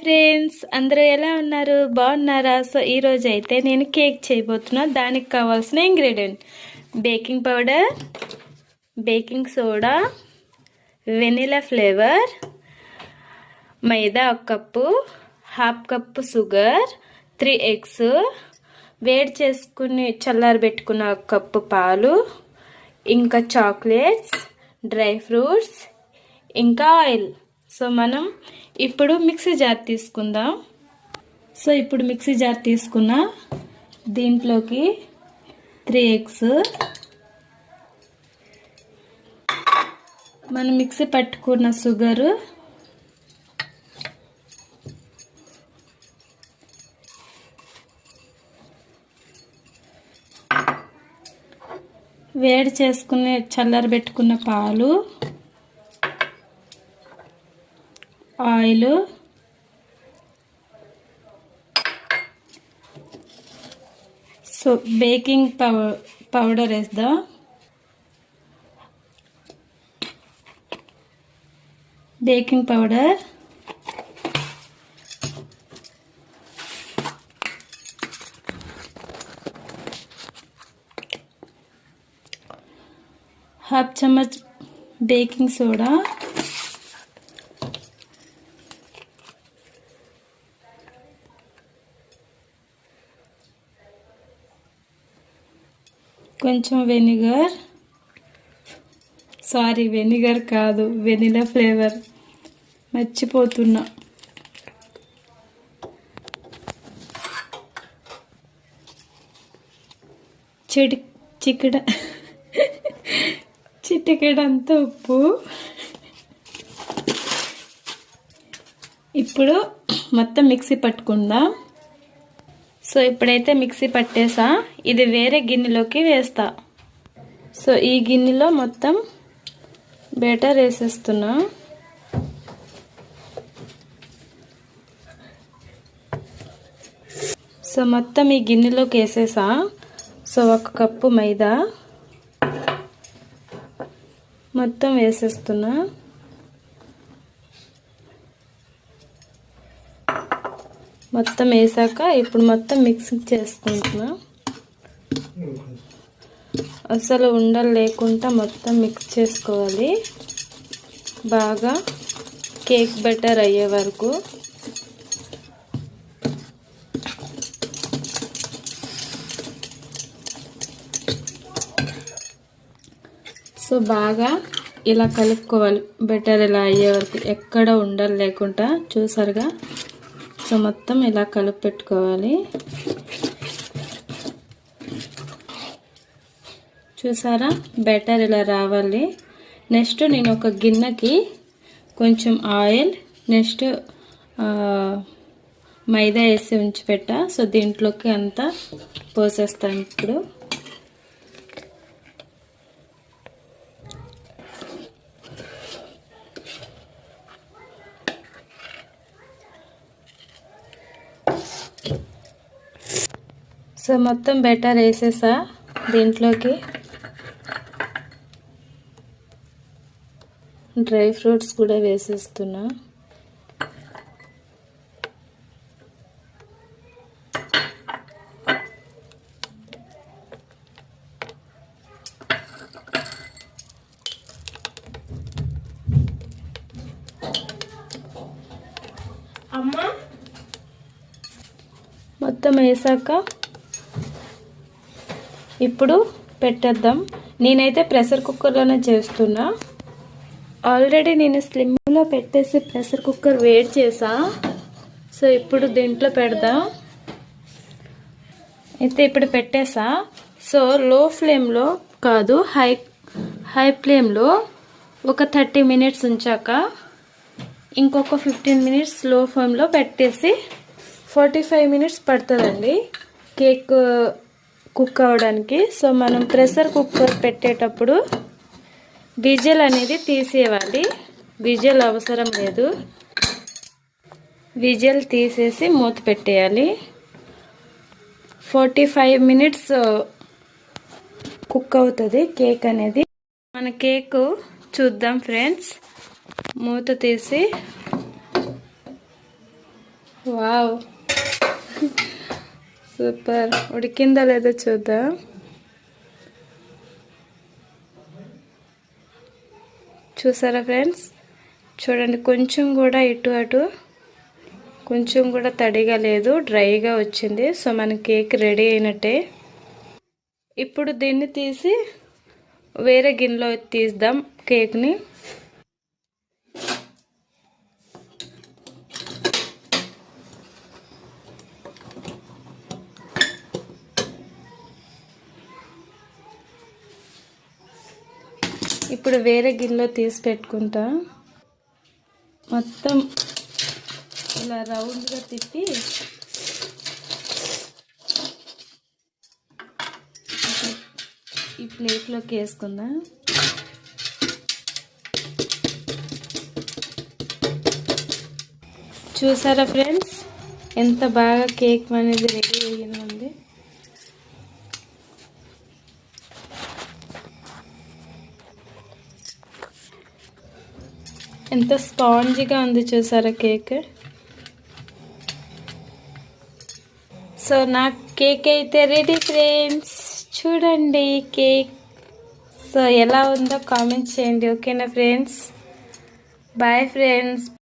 Friends అందరూ ఎలా ఉన్నారు? బాగున్నారా? సో ఈరోజు అయితే నేను కేక్ చేయబోతున్నా. దానికి కావాల్సిన ingredient. Baking powder baking soda vanilla flavour maida ఒక cup half cup sugar three eggs వేడి చేసుకుని చల్లారబెట్టుకున్న ఒక కప్పు పాలు ఇంకా చాక్లెట్స్ డ్రై ఫ్రూట్స్ ఇంకా ఆయిల్. సో మనం ఇప్పుడు మిక్సీ జార్ తీసుకుందాం. సో ఇప్పుడు మిక్సీ జార్ తీసుకున్న దీంట్లోకి త్రీ ఎగ్స్. మనం మిక్సీ పట్టుకున్న షుగరు. వేడి చేసుకుని చల్లరబెట్టుకున్న పాలు. Oil. So baking pow powder వేద్దాం. Baking powder. హాఫ్ చమ్మచ్ బేకింగ్ సోడా. కొంచెం వెనిగర్. సారీ వెనిగర్ కాదు వెనిలా ఫ్లేవర్. మర్చిపోతున్నా. చెడి చిక్కడ చిటికెడంత ఉప్పు. ఇప్పుడు మొత్తం మిక్సీ పట్టుకుందాం. సో ఇప్పుడైతే మిక్సీ పట్టేసా. ఇది వేరే గిన్నెలోకి వేస్తా. సో ఈ గిన్నెలో మొత్తం బేటర్ వేసేస్తున్నా. సో మొత్తం ఈ గిన్నెలోకి వేసేసా. సో ఒక కప్పు మైదా. మొత్తం వేసేస్తున్నా. మొత్తం వేసాక ఇప్పుడు మొత్తం మిక్స్ చేసుకుంటున్నా. అసలు ఉండలు లేకుండా మొత్తం మిక్స్ చేసుకోవాలి. బాగా కేక్ బెటర్ అయ్యే వరకు. సో బాగా ఇలా కలుపుకోవాలి. బెటర్ ఇలా అయ్యే వరకు. ఎక్కడ ఉండలు లేకుండా. చూసారుగా? సో మొత్తం ఇలా కలిపి పెట్టుకోవాలి చూసారా? బెటర్ ఇలా రావాలి. నెక్స్ట్ నేను ఒక గిన్నెకి కొంచెం ఆయిల్ నెక్స్ట్ మైదా వేసి ఉంచి పెట్టా. సో దీంట్లోకి అంతా పోసేస్తాను ఇప్పుడు. సో మొత్తం బెటర్ వేసేసా దీంట్లోకి. డ్రై ఫ్రూట్స్ కూడా వేసేస్తున్నా. అమ్మా. మొత్తం వేసాక ఇప్పుడు పెట్టేద్దాం. నేనైతే ప్రెషర్ కుక్కర్లోనే చేస్తున్నా. ఆల్రెడీ నేను స్లిమ్లో పెట్టేసి ప్రెషర్ కుక్కర్ వేడి చేసా. సో ఇప్పుడు దీంట్లో పెడదాం. అయితే ఇప్పుడు పెట్టేసా. సో లో ఫ్లేమ్లో కాదు హై హై ఫ్లేమ్లో ఒక థర్టీ మినిట్స్ ఉంచాక ఇంకొక ఫిఫ్టీన్ మినిట్స్లో ఫ్లేమ్లో పెట్టేసి ఫార్టీ ఫైవ్ మినిట్స్ పడుతుందండి. కేక్ కుక్ అవ్వడానికి. సో మనం ప్రెషర్ కుక్కర్ పెట్టేటప్పుడు విజల్ అనేది తీసేయాలి. విజల్ అవసరం లేదు. విజల్ తీసేసి మూత పెట్టేయాలి. ఫార్టీ ఫైవ్ మినిట్స్ కుక్ అవుతుంది కేక్ అనేది. మన కేక్ చూద్దాం ఫ్రెండ్స్. మూత తీసి. వావ్. సూపర్ ఉడికిందా లేదో చూద్దాం చూసారా ఫ్రెండ్స్ చూడండి కొంచెం కూడా ఇటు అటు కొంచెం కూడా తడిగా లేదు డ్రైగా వచ్చింది. సో మన కేక్ రెడీ అయినట్టే. ఇప్పుడు దీన్ని తీసి వేరే గిన్నెలో తీద్దాం కేక్ని. ఇప్పుడు వేరే గిన్నెలో తీసి పెట్టుకుంటా. మొత్తం ఇలా రౌండ్గా తిప్పి ఈ ప్లేట్లోకి వేసుకుందాం. చూసారా ఫ్రెండ్స్? ఎంత బాగా కేక్ అనేది రెడీ అయ్యిందండి ఎంత స్పాంజీగా ఉంది చూసారా కేక్? సో నా కేక్ అయితే రెడీ ఫ్రెండ్స్. చూడండి కేక్. సో ఎలా ఉందో కామెంట్ చేయండి ఓకేనా ఫ్రెండ్స్? Bye friends.